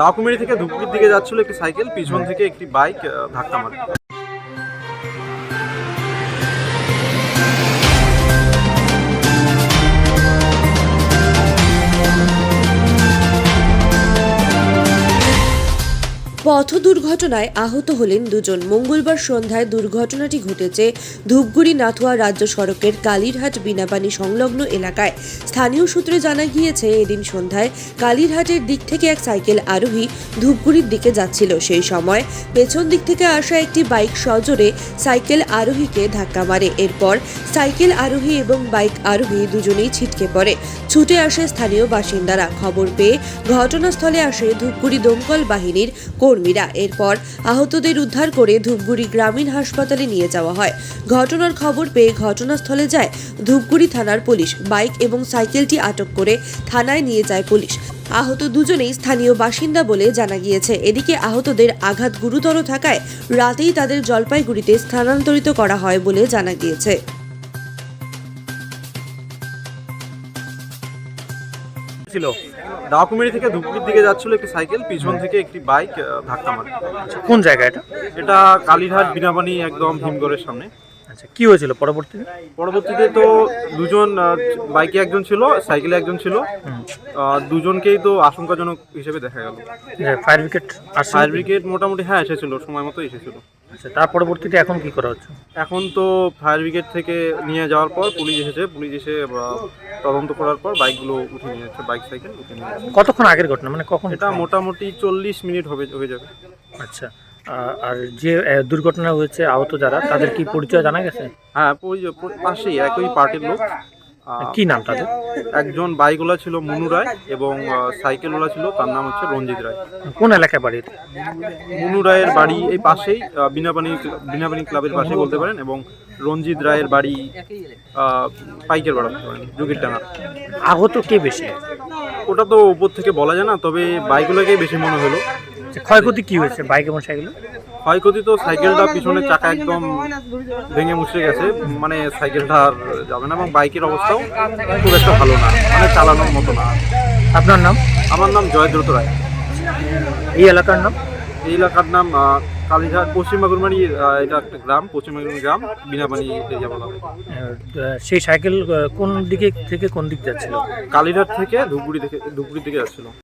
ডাকুমেরি থেকে ধুপগুড়ির দিকে যাচ্ছিল একটি সাইকেল পিছন থেকে একটি বাইক ধাক্কা মারে। পথ দুর্ঘটনায় আহত হলেন দুজন। মঙ্গলবার সন্ধ্যায় দুর্ঘটনাটি ঘটেছে ধূপগুড়ি নাথুয়া রাজ্য সড়কের কালীরহাট বিনাপানি সংলগ্ন এলাকায়। স্থানীয় সূত্রে জানা গিয়েছে, এদিন সন্ধ্যায় কালীরহাটের দিক থেকে এক সাইকেল আরোহী ধূপগুড়ির দিকে যাচ্ছিল। সেই সময় পেছন দিক থেকে আসা একটি বাইক সজোরে সাইকেল আরোহীকে ধাক্কা মারে। এরপর সাইকেল আরোহী এবং বাইক আরোহী দুজনেই ছিটকে পড়ে। ছুটে আসে স্থানীয় বাসিন্দারা। খবর পেয়ে ঘটনাস্থলে আসে ধূপগুড়ি দমকল বাহিনীর কর্মীরা। এরপর আহতদের উদ্ধার করে ধূপগুড়ি গ্রামীণ হাসপাতালে নিয়ে যাওয়া হয়। ঘটনার খবর পেয়ে ঘটনাস্থলে যায় ধূপগুড়ি থানার পুলিশ। বাইক এবং সাইকেলটি আটক করে থানায় নিয়ে যায় পুলিশ। আহত দুজনেই স্থানীয় বাসিন্দা বলে জানা গিয়েছে। এদিকে আহতদের আঘাত গুরুতর থাকায় রাতেই তাদের জলপাইগুড়িতে স্থানান্তরিত করা হয় বলে জানা গিয়েছে। ছিল। ডাকুমেরি থেকে ধুপগুড়ির দিকে যাচ্ছিল একটি সাইকেল পিছন থেকে একটি বাইক ধাক্কা মারে। কোন জায়গা এটা? এটা কালীঘাট বিনাপানি একদম ভীমগড়ের সামনে। আচ্ছা কি হয়েছিল পরবর্তীতে? পরবর্তীতে তো দুজন বাইকে একজন ছিল সাইকেলে একজন ছিল। দুজনকেই তো আশঙ্কাজনক হিসেবে দেখা গেল। ফায়ার ব্রিগেড ফায়ার ব্রিগেড মোটামুটি হ্যাঁ এসেছিল সময় মতো এসেছিল। আচ্ছা তার পরবর্তীতে এখন কি করা হচ্ছে? এখন তো ফায়ার ব্রিগেড থেকে নিয়ে যাওয়ার পর পুলিশ এসেছে। পুলিশ এসে তদন্ত করার পর বাইকগুলো উঠে নিয়ে যাচ্ছে বাইক সাইকেল উঠে নিয়ে যাচ্ছে। কতক্ষণ আগের ঘটনা? মানে কখন এটা মোটামুটি চল্লিশ মিনিট হবে হয়ে যাবে। আচ্ছা আর যে দুর্ঘটনা হয়েছে আহত যারা তাদের কি পরিচয় জানা গেছে? হ্যাঁ পাশেই একই পার্টির লোক। কি নাম তাদের? একজন বাইকওয়ালা ছিল মুনু রায় এবং সাইকেলওয়ালা ছিল তার নাম হচ্ছে রঞ্জিত রায়। কোন এলাকায় বাড়ির মুনু রায়ের বাড়ি এই পাশেই বিনাপানি বিনাপানি ক্লাবের পাশে বলতে পারেন এবং রঞ্জিত রায়ের বাড়ি পাইকের বাড়া বলতে পারেন যুগিরডাঙ্গা আহত কে বেশি? ওটা তো উপর থেকে বলা যায় না তবে বাইকগুলোকেই বেশি মনে হলো। আচ্ছা, ক্ষয়ক্ষতি কি হয়েছে বাইক এবং সাইকেলে ক্ষয়ক্ষতি তো সাইকেলটা পিছনের চাকা একদম ভেঙে মুছড়ে গেছে মানে সাইকেলটা আর যাবে না এবং বাইকের অবস্থাও খুব একটা ভালো না মানে চালানোর মতো না। আপনার নাম? আমার নাম জয়দ্রত রায়। এই এলাকার নাম? এই এলাকার নাম কালীঘাট পশ্চিম বাগুরমারি এটা একটা গ্রাম পশ্চিম বাগুরমারি গ্রাম বিনাপানি এরিয়া বলা হয়। সেই সাইকেল কোন দিকে থেকে কোন দিক যাচ্ছিল? কালীঘাট থেকে ধুপগুড়ি থেকে ধুপগুড়ির দিকে যাচ্ছিল।